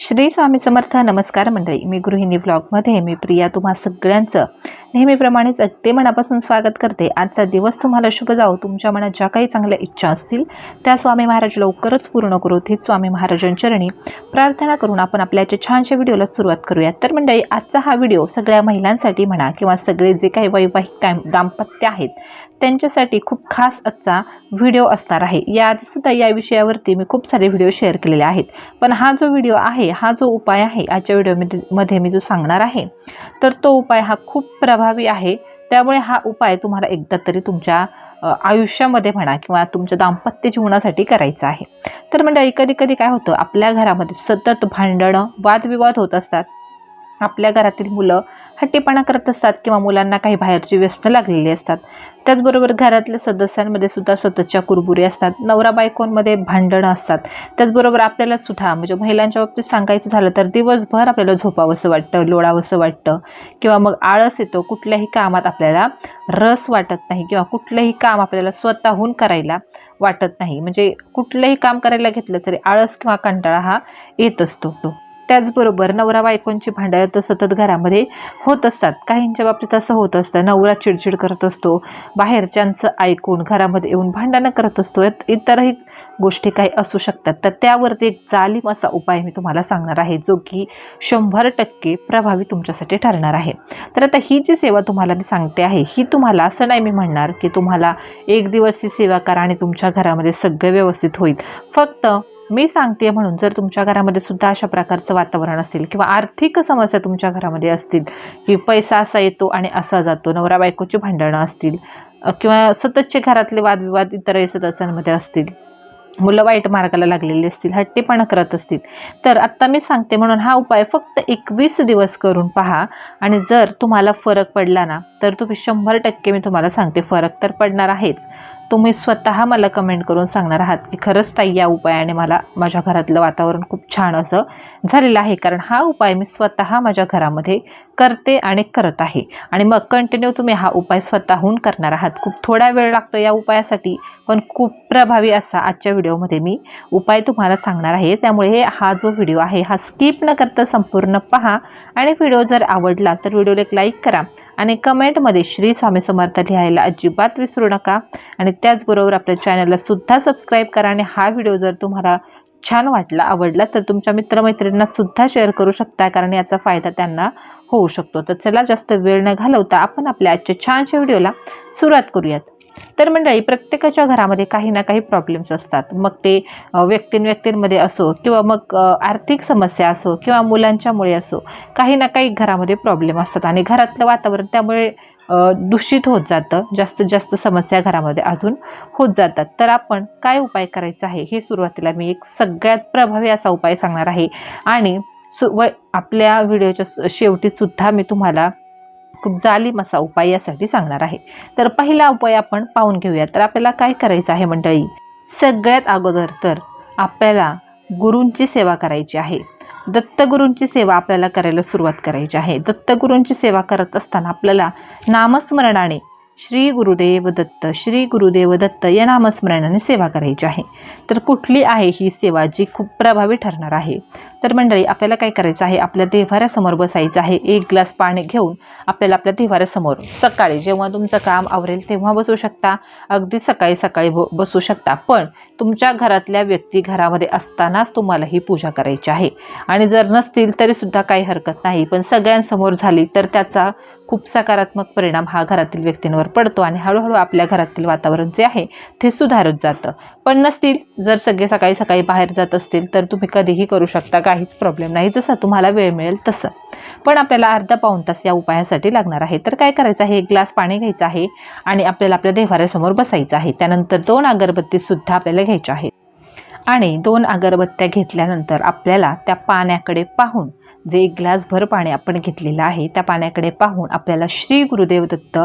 श्री स्वामी समर्थ नमस्कार मंडळी. मी गृहिणी ब्लॉगमध्ये मी प्रिया. तुम्हा सगळ्यांचं नेहमीप्रमाणेच अगदी मनापासून स्वागत करते. आजचा दिवस तुम्हाला शुभ जाओ तुमच्या मनात ज्या काही चांगल्या इच्छा असतील त्या स्वामी महाराज लवकरच पूर्ण करू. हेच स्वामी महाराजांचरणी प्रार्थना करून आपण आपल्याच्या छानशा व्हिडिओला सुरुवात करूयात. तर मंडळी आजचा हा व्हिडिओ सगळ्या महिलांसाठी म्हणा किंवा सगळे जे काही वैवाहिक दाम दाम्पत्य आहेत त्यांच्यासाठी खूप खास आजचा व्हिडिओ असणार आहे. याआधीसुद्धा या विषयावरती मी खूप सारे व्हिडिओ शेअर केलेले आहेत. पण हा जो व्हिडिओ आहे हा जो उपाय आहे आजच्या व्हिडिओमध्ये मध्ये मी जो सांगणार आहे तर तो उपाय हा खूप प्रभावी आहे. त्यामुळे हा उपाय तुम्हाला एकदा तरी तुमच्या आयुष्यामध्ये म्हणा किंवा तुमच्या दाम्पत्य जीवनासाठी करायचं आहे. तर म्हणजे कधी कधी काय होतं आपल्या घरामध्ये सतत भांडणं वादविवाद होत असतात. आपल्या घरातील मुलं हट्टीपणा करत असतात किंवा मुलांना काही बाहेरची व्यसन लागलेली असतात. त्याचबरोबर घरातल्या सदस्यांमध्ये सुद्धा सततच्या कुरबुरी असतात. नवरा बायकोंमध्ये भांडणं असतात. त्याचबरोबर आपल्याला सुद्धा म्हणजे महिलांच्या बाबतीत सांगायचं झालं तर दिवसभर आपल्याला झोपावंसं वाटतं लोळावंसं वाटतं. किंवा मग आळस येतो कुठल्याही कामात आपल्याला रस वाटत नाही किंवा कुठलंही काम आपल्याला स्वतःहून करायला वाटत नाही. म्हणजे कुठलंही काम करायला घेतलं तरी आळस किंवा कंटाळा हा येत असतो तो. त्याचबरोबर नवरा बायकोंची भांडणं तर सतत घरामध्ये होत असतात. काहींच्या बाबतीत असं होत असतं नवरा चिडचिड करत असतो बाहेरच्यांचं ऐकून घरामध्ये येऊन भांडणं करत असतो इतरही गोष्टी काही असू शकतात. तर त्यावरती एक जालिम असा उपाय मी तुम्हाला सांगणार आहे जो की शंभर टक्के प्रभावी तुमच्यासाठी ठरणार आहे. तर आता ही जी सेवा तुम्हाला मी सांगते आहे ही तुम्हाला असं नाही मी म्हणणार की तुम्हाला एक दिवस ही सेवा करा आणि तुमच्या घरामध्ये सगळं व्यवस्थित होईल. फक्त मी सांगते म्हणून जर तुमच्या घरामध्ये सुद्धा अशा प्रकारचं वातावरण असेल किंवा आर्थिक समस्या तुमच्या घरामध्ये असतील की पैसा असा येतो आणि असा जातो नवरा बायकोची भांडणं असतील किंवा सततचे घरातले वादविवाद इतरही सदस्यांमध्ये असतील मुलं वाईट मार्गाला लागलेली असतील हट्टीपणा करत असतील तर आत्ता मी सांगते म्हणून हा उपाय फक्त एकवीस दिवस करून पहा आणि जर तुम्हाला फरक पडला ना तर तुम्ही शंभर टक्के मी तुम्हाला सांगते फरक तर पडणार आहेच. तुम्ही स्वतः मला कमेंट करून सांगणार आहात की खरंच ताई या उपायाने मला माझ्या घरातलं वातावरण खूप छान असं झालेलं आहे. कारण हा उपाय मी स्वतः माझ्या घरामध्ये करते आणि करत आहे. आणि मग कंटिन्यू तुम्ही हा उपाय स्वतःहून करणार आहात. खूप थोडा वेळ लागतो या उपायासाठी पण खूप प्रभावी असा आजच्या व्हिडिओमध्ये मी उपाय तुम्हाला सांगणार आहे. त्यामुळे हा जो व्हिडिओ आहे हा स्किप न करता संपूर्ण पहा. आणि व्हिडिओ जर आवडला तर व्हिडिओला एक लाईक करा. आणि कमेंटमध्ये श्री स्वामी समर्थ लिहायला अजिबात विसरू नका. आणि त्याचबरोबर आपल्या चॅनलला सुद्धा सबस्क्राईब करा आणि हा व्हिडिओ जर तुम्हाला छान वाटला आवडला तर तुमच्या मित्रमैत्रिणींना सुद्धा शेअर करू शकता कारण याचा फायदा त्यांना होऊ शकतो. तर चला जास्त वेळ न घालवता आपण आपल्या आजच्या छानशा व्हिडिओला सुरुवात करूयात. तर मंडळी प्रत्येकाच्या घरामध्ये काही ना काही प्रॉब्लेम्स असतात. मग ते व्यक्तीं व्यक्तींव्यक्तींमध्ये असो किंवा मग आर्थिक समस्या असो किंवा मुलांच्यामुळे असो काही ना काही घरामध्ये प्रॉब्लेम असतात. आणि घरातलं वातावरण त्यामुळे दूषित होत जातं. जास्तीत जास्त समस्या घरामध्ये अजून होत जातात. तर आपण काय उपाय करायचा आहे? हे सुरुवातीला मी एक सगळ्यात प्रभावी असा उपाय सांगणार आहे. आणि सु व आपल्या व्हिडिओच्या शेवटीसुद्धा मी तुम्हाला खूप जालीम असा उपाय यासाठी सांगणार आहे. तर पहिला उपाय आपण पाहून घेऊया. तर आपल्याला काय करायचं आहे मंडळी? सगळ्यात अगोदर तर आपल्याला गुरूंची सेवा करायची आहे. दत्तगुरूंची सेवा आपल्याला करायला सुरुवात करायची आहे. दत्तगुरूंची सेवा करत असताना आपल्याला नामस्मरणाने श्री गुरुदेव दत्त श्री गुरुदेव दत्त या नामस्मरणाने सेवा करायची आहे. तर कुठली आहे ही सेवा जी खूप प्रभावी ठरणार आहे? तर मंडळी आपल्याला काय करायचं आहे? आपल्या देव्हाऱ्यासमोर बसायचं आहे. एक ग्लास पाणी घेऊन आपल्याला आपल्या देव्हाऱ्यासमोर सकाळी जेव्हा तुमचं काम आवरेल तेव्हा बसू शकता. अगदी सकाळी सकाळी ब बसू शकता. पण तुमच्या घरातल्या व्यक्ती घरामध्ये असतानाच तुम्हाला ही पूजा करायची आहे. आणि जर नसतील तरीसुद्धा काही हरकत नाही. पण सगळ्यांसमोर झाली तर त्याचा खूप सकारात्मक परिणाम हा घरातील व्यक्तींवर पडतो आणि हळूहळू आपल्या घरातील वातावरण जे आहे ते सुधारत जातं. पण नसतील जर सगळे सकाळी सकाळी बाहेर जात असतील तर तुम्ही कधीही करू शकता काहीच प्रॉब्लेम नाही. जसं तुम्हाला वेळ मिळेल तसं. पण आपल्याला अर्धा पाऊण तास या उपायासाठी लागणार आहे. तर काय करायचं आहे? एक ग्लास पाणी घ्यायचं आहे आणि आपल्याला आपल्या देव्हाऱ्यासमोर बसायचं आहे. त्यानंतर दोन अगरबत्तीसुद्धा आपल्याला घ्यायच्या आहेत. आणि दोन अगरबत्त्या घेतल्यानंतर आपल्याला त्या पाण्याकडे पाहून जे एक ग्लासभर पाणी आपण घेतलेलं आहे त्या पाण्याकडे पाहून आपल्याला श्री गुरुदेव दत्त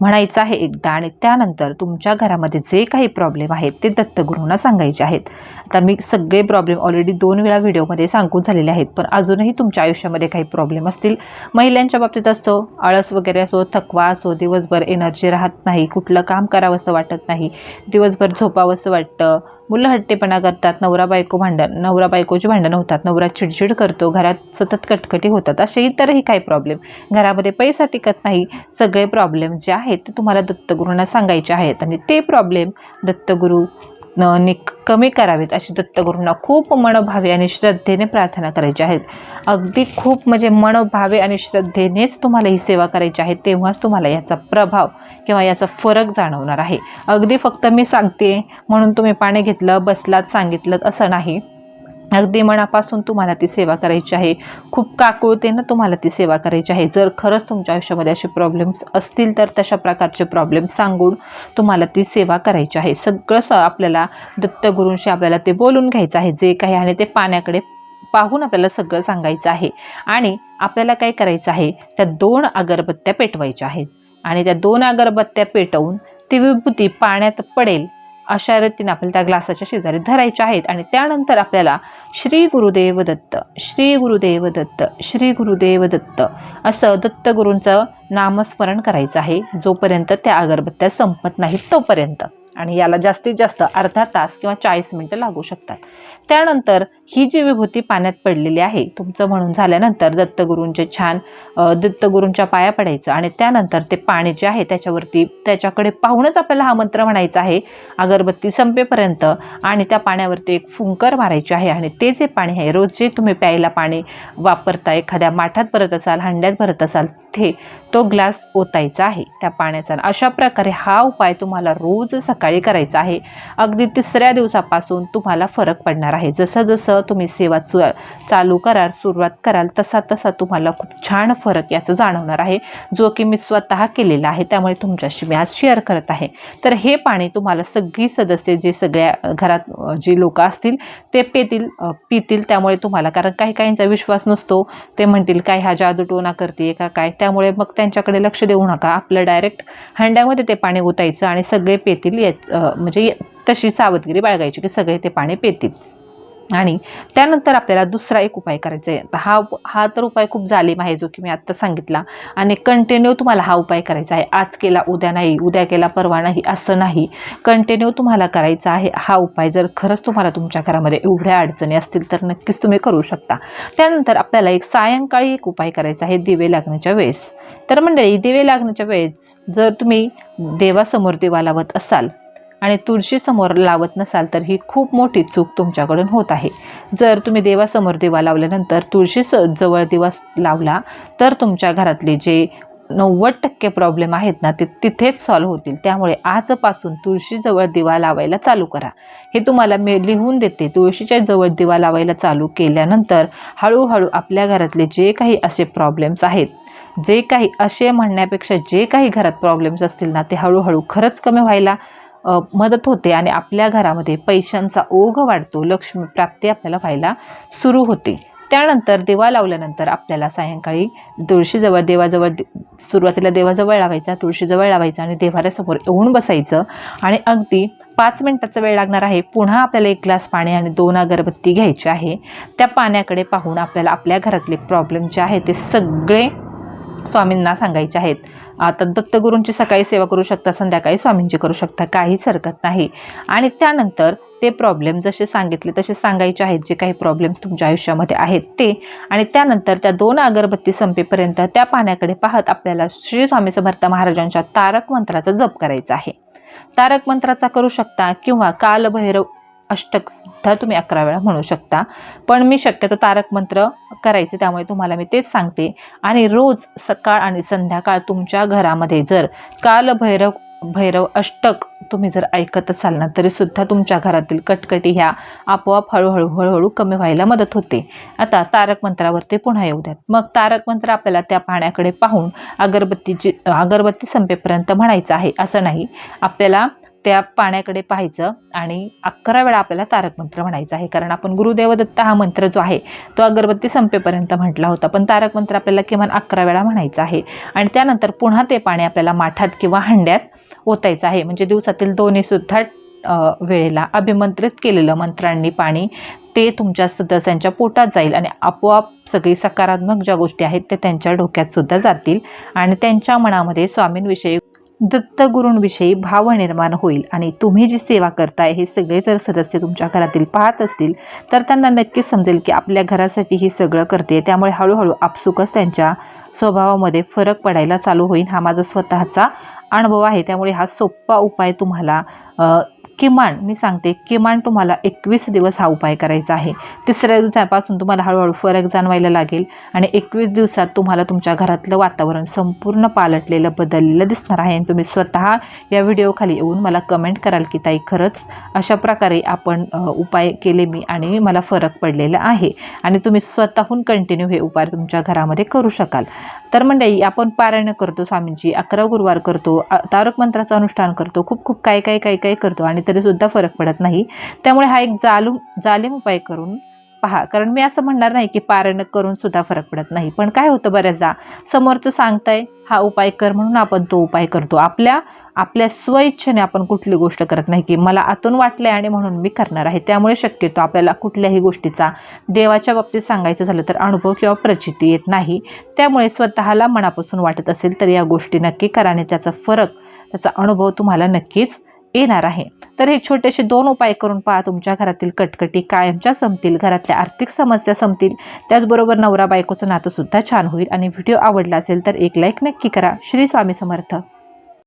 म्हणायचं आहे एकदा आणि त्यानंतर तुमच्या घरामध्ये जे काही प्रॉब्लेम आहेत ते दत्तगुरूंना सांगायचे आहेत. आता मी सगळे प्रॉब्लेम ऑलरेडी दोन वेळा व्हिडिओमध्ये सांगून झालेले आहेत पण अजूनही तुमच्या आयुष्यामध्ये काही प्रॉब्लेम असतील. महिलांच्या बाबतीत असो आळस वगैरे असो थकवा असो दिवसभर एनर्जी राहत नाही कुठलं काम करावंसं वाटत नाही दिवसभर झोपावंसं वाटतं मुलं हट्टेपणा करतात नवरा बायको भांडण नवरा बायकोची भांडणं होतात नवरा चिडचिड करतो घरात सतत कटकटी होतात असे इतरही काही प्रॉब्लेम घरामध्ये पैसा टिकत नाही सगळे प्रॉब्लेम जे आहेत आहेत ते तुम्हाला दत्तगुरूंना सांगायचे आहेत. आणि ते प्रॉब्लेम दत्तगुरू ने कमी करावेत अशी दत्तगुरूंना खूप मनोभावे आणि श्रद्धेने प्रार्थना करायची आहेत. अगदी खूप म्हणजे मनोभावे आणि श्रद्धेनेच तुम्हाला ही सेवा करायची आहे तेव्हाच तुम्हाला याचा प्रभाव किंवा याचा फरक जाणवणार आहे. अगदी फक्त मी सांगते म्हणून तुम्ही पाणी घेतलं बसलात सांगितलं असं नाही. अगदी मनापासून तुम्हाला ती सेवा करायची आहे. खूप काकुळतेनं तुम्हाला ती सेवा करायची आहे. जर खरंच तुमच्या आयुष्यामध्ये असे प्रॉब्लेम्स असतील तर तशा प्रकारचे प्रॉब्लेम सांगून तुम्हाला ती सेवा करायची आहे. सगळं स आपल्याला दत्तगुरूंशी आपल्याला ते बोलून घ्यायचं आहे. जे काही आहे ते पाण्याकडे पाहून आपल्याला सगळं सांगायचं आहे. आणि आपल्याला काय करायचं आहे? त्या दोन अगरबत्त्या पेटवायच्या आहेत. आणि त्या दोन अगरबत्त्या पेटवून ती विभूती पाण्यात पडेल. अशा रीतीने आपल्याला त्या ग्लासाच्या शेजारी धरायच्या आहेत. आणि त्यानंतर आपल्याला श्री गुरुदेव दत्त श्री गुरुदेव दत्त श्री गुरुदेव दत्त असं दत्तगुरूंचं नामस्मरण करायचं आहे. जोपर्यंत त्या अगरबत्त्या संपत नाहीत तोपर्यंत. आणि याला जास्तीत जास्त अर्धा तास किंवा चाळीस मिनटं लागू शकतात. त्यानंतर ही जी विभूती पाण्यात पडलेली आहे तुमचं म्हणून झाल्यानंतर दत्तगुरूंचे छान दत्तगुरूंच्या पाया पडायचं आणि त्यानंतर ते पाणी जे आहे त्याच्यावरती त्याच्याकडे पाहूनच आपल्याला हा मंत्र म्हणायचा आहे अगरबत्ती संपेपर्यंत आणि त्या पाण्यावरती एक फुंकर मारायची आहे आणि ते जे पाणी आहे रोज जे तुम्ही प्यायला पाणी वापरता एखाद्या माठात भरत असाल हंड्यात भरत असाल ते तो ग्लास ओतायचा आहे त्या पाण्याचा अशा प्रकारे हा उपाय तुम्हाला रोज सकाळी करायचा आहे. अगदी तिसऱ्या दिवसापासून तुम्हाला फरक पडणार आहे. जसं जसं तुम्ही सेवा चु चालू कराल सुरुवात कराल तसा तसा तुम्हाला खूप छान फरक याचं जाणवणार आहे. जो की मी स्वतः केलेला आहे त्यामुळे तुमच्याशी मी आज शेअर करत आहे. तर हे पाणी तुम्हाला सगळी सदस्य जे सगळ्या घरात जी लोक असतील ते पेतील पितील त्यामुळे तुम्हाला कारण काही काहींचा विश्वास नसतो. ते म्हणतील काय हा जादूटोना करते का काय? त्यामुळे मग त्यांच्याकडे लक्ष देऊ नका. आपलं डायरेक्ट हंड्यामध्ये ते पाणी ओतायचं आणि सगळे पेतील याच म्हणजे तशी सावधगिरी बाळगायची की सगळे ते पाणी पेतील. आणि त्यानंतर आपल्याला दुसरा एक उपाय करायचा आहे. तर हा हा तर उपाय खूप जालीम आहे जो की मी आत्ता सांगितला. आणि कंटिन्यू तुम्हाला हा उपाय करायचा आहे. आज केला उद्या नाही. उद्या केला परवा नाही. असं नाही. कंटिन्यू तुम्हाला करायचा आहे. हा उपाय जर खरंच तुम्हाला तुमच्या घरामध्ये एवढ्या अडचणी असतील तर नक्कीच तुम्ही करू शकता. त्यानंतर आपल्याला एक सायंकाळी एक उपाय करायचा आहे दिवे लागण्याच्या वेळेस. तर मंडळी दिवे लागण्याच्या वेळेस जर तुम्ही देवासमोर दिवा लावत असाल आणि तुळशीसमोर लावत नसाल तर ही खूप मोठी चूक तुमच्याकडून होत आहे. जर तुम्ही देवासमोर दिवा लावल्यानंतर तुळशीस जवळ दिवा लावला तर तुमच्या घरातले जे नव्वद टक्के प्रॉब्लेम आहेत ना ते तिथेच सॉल्व्ह होतील. त्यामुळे आजपासून तुळशीजवळ दिवा लावायला चालू करा. हे तुम्हाला मी लिहून देते. तुळशीच्या जवळ दिवा लावायला चालू केल्यानंतर हळूहळू आपल्या घरातले जे काही असे प्रॉब्लेम्स आहेत जे काही असे म्हणण्यापेक्षा जे काही घरात प्रॉब्लेम्स असतील ना ते हळूहळू खरंच कमी व्हायला मदत होते आणि आपल्या घरामध्ये पैशांचा ओघ वाढतो लक्ष्मी प्राप्ती आपल्याला व्हायला सुरू होते. त्यानंतर दिवा लावल्यानंतर आपल्याला सायंकाळी तुळशीजवळ देवाजवळ दे- सुरुवातीला देवाजवळ लावायचा तुळशीजवळ लावायचा आणि देवाऱ्यासमोर येऊन बसायचं आणि अगदी पाच मिनटाचा वेळ लागणार आहे. पुन्हा आपल्याला एक ग्लास पाणी आणि दोन अगरबत्ती घ्यायची आहे. त्या पाण्याकडे पाहून आपल्याला आपल्या घरातले प्रॉब्लेम जे आहे ते सगळे स्वामींना सांगायचे आहेत. आता दत्तगुरूंची सकाळी सेवा करू शकता संध्याकाळी स्वामींची करू शकता काहीच हरकत नाही. आणि त्यानंतर ते प्रॉब्लेम जसे सांगितले तसे सांगायचे आहेत जे काही प्रॉब्लेम्स तुमच्या आयुष्यामध्ये आहेत ते. आणि त्यानंतर त्या दोन अगरबत्ती संपेपर्यंत त्या पाण्याकडे पाहत आपल्याला श्री स्वामी समर्थ महाराजांच्या तारक मंत्राचा जप करायचा आहे. तारक मंत्राचा करू शकता किंवा कालभैरव अष्टकसुद्धा तुम्ही अकरा वेळा म्हणू शकता. पण मी शक्यतो तारक मंत्र करायचे त्यामुळे तुम्हाला मी तेच सांगते. आणि रोज सकाळ आणि संध्याकाळ तुमच्या घरामध्ये जर कालभैरव भैरव अष्टक तुम्ही जर ऐकत असाल ना तरीसुद्धा तुमच्या घरातील कटकटी ह्या आपोआप हळूहळू हळूहळू कमी व्हायला मदत होते. आता तारक मंत्रावरती पुन्हा येऊ द्यात. मग तारक मंत्र आपल्याला त्या पाण्याकडे पाहून अगरबत्तीची अगरबत्ती संपेपर्यंत म्हणायचं आहे असं नाही. आपल्याला त्या पाण्याकडे पाहायचं आणि अकरा वेळा आपल्याला तारक मंत्र म्हणायचं आहे. कारण आपण गुरुदेवदत्त हा मंत्र जो आहे तो अगरबत्ती संपेपर्यंत म्हटला होता. पण तारक मंत्र आपल्याला किमान अकरा वेळा म्हणायचं आहे. आणि त्यानंतर पुन्हा ते पाणी आपल्याला माठात किंवा हंड्यात ओतायचं आहे. म्हणजे दिवसातील दोन्हीसुद्धा वेळेला अभिमंत्रित केलेलं मंत्रांनी पाणी ते तुमच्या सदस्यांच्या पोटात जाईल आणि आपोआप सगळी सकारात्मक ज्या गोष्टी आहेत त्या त्यांच्या डोक्यात सुद्धा जातील. आणि त्यांच्या मनामध्ये स्वामींविषयी दत्तगुरूंविषयी भाव निर्माण होईल आणि तुम्ही जी सेवा करताय हे सगळे जर सदस्य तुमच्या घरातील पाहत असतील तर त्यांना नक्कीच समजेल की आपल्या घरासाठी ही सगळं करते त्यामुळे हळूहळू आपसुकच त्यांच्या स्वभावामध्ये फरक पडायला चालू होईल. हा माझा स्वतःचा अनुभव आहे. त्यामुळे हा सोप्पा उपाय तुम्हाला किमान मी सांगते किमान तुम्हाला एकवीस दिवस हा उपाय करायचा आहे. तिसऱ्या दिवसापासून तुम्हाला हळूहळू फरक जाणवायला लागेल आणि एकवीस दिवसात तुम्हाला तुमच्या घरातलं वातावरण संपूर्ण पालटलेलं बदललेलं दिसणार आहे. आणि तुम्ही स्वतः या व्हिडिओखाली येऊन मला कमेंट कराल की ताई खरंच अशा प्रकारे आपण उपाय केले मी आणि मला फरक पडलेला आहे. आणि तुम्ही स्वतःहून कंटिन्यू हे उपाय तुमच्या घरामध्ये करू शकाल. तर मंडळी आपण पारायण करतो स्वामींची. अकरा गुरुवार करतो तारक मंत्राचं अनुष्ठान करतो खूप खूप काय काय काय काय करतो आणि तरीसुद्धा फरक पडत नाही. त्यामुळे हा एक जालूम जालिम उपाय करून पहा. कारण मी असं म्हणणार नाही की पारायण करून सुद्धा फरक पडत नाही. पण काय होतं बऱ्याचदा समोरचं सांगताय हा उपाय कर म्हणून आपण तो उपाय करतो. आपल्या आपल्या स्वइच्छेने आपण कुठली गोष्ट करत नाही की मला आतून वाटलंय आणि म्हणून मी करणार आहे. त्यामुळे शक्यतो आपल्याला कुठल्याही गोष्टीचा देवाच्या बाबतीत सांगायचं झालं तर अनुभव किंवा प्रचिती येत नाही. त्यामुळे स्वतःला मनापासून वाटत असेल तर या गोष्टी नक्की करा आणि त्याचा फरक त्याचा अनुभव तुम्हाला नक्कीच येणार आहे. तर हे छोटेसे दोन उपाय करून पहा तुमच्या घरातील कटकटी कायमच्या संपतील घरातल्या आर्थिक समस्या संपतील. त्याचबरोबर नवरा बायकोचं नातंसुद्धा छान होईल आणि व्हिडिओ आवडला असेल तर एक लाईक नक्की करा. श्री स्वामी समर्थ.